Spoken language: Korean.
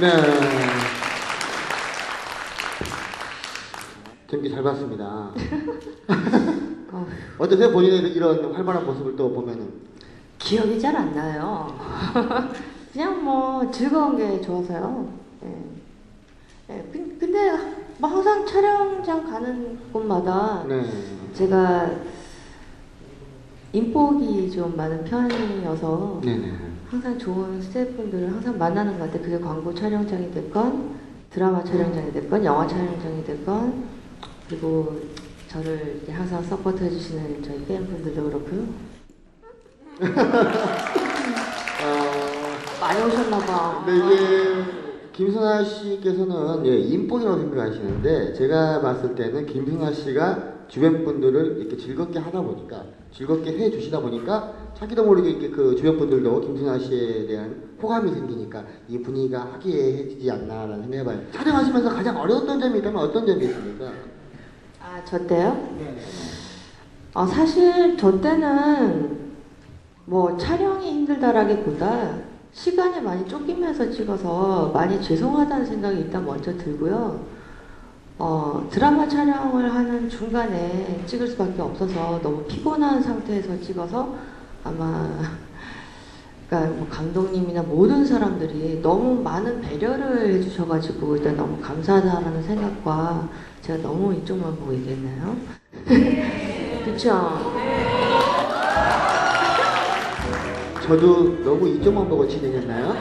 네. 재밌게 잘 봤습니다. 어떠세요? 본인의 이런 활발한 모습을 또 보면은. 기억이 잘 안 나요. 그냥 뭐 즐거운 게 좋아서요. 예. 예, 근- 근데 뭐 항상 촬영장 가는 곳마다 네. 제가 인복이 좀 많은 편이어서 네네. 항상 좋은 스태프분들을 항상 만나는 것 같아요. 그게 광고 촬영장이 됐건 드라마 촬영장이 됐건 영화 촬영장이 됐건 그리고 저를 항상 서포트 해주시는 저희 팬분들도 그렇고요. 어, 많이 오셨나봐. 근데 이게 김순아 씨께서는 예, 인복이라고 생각하시는데 제가 봤을 때는 김순아 씨가 주변 분들을 이렇게 즐겁게 하다 보니까 즐겁게 해 주시다 보니까 자기도 모르게 이렇게 그 주변 분들도 김순아 씨에 대한 호감이 생기니까 이 분위기가 화기애애해지지 않나라는 생각해 봐요. 촬영하시면서 가장 어려웠던 점이 있다면 어떤 점이 있습니까? 아, 저 때요? 네. 아, 사실 저 때는 뭐 촬영이 힘들다라기보다 시간이 많이 쫓기면서 찍어서 많이 죄송하다는 생각이 일단 먼저 들고요. 어, 드라마 촬영을 하는 중간에 찍을 수밖에 없어서 너무 피곤한 상태에서 찍어서 아마 그러니까 뭐 감독님이나 모든 사람들이 너무 많은 배려를 해주셔가지고 일단 너무 감사하다는 생각과 제가 너무 이쪽만 보고 얘기했나요? 그쵸? 저도 너무 이쪽만 보고 진행했나요?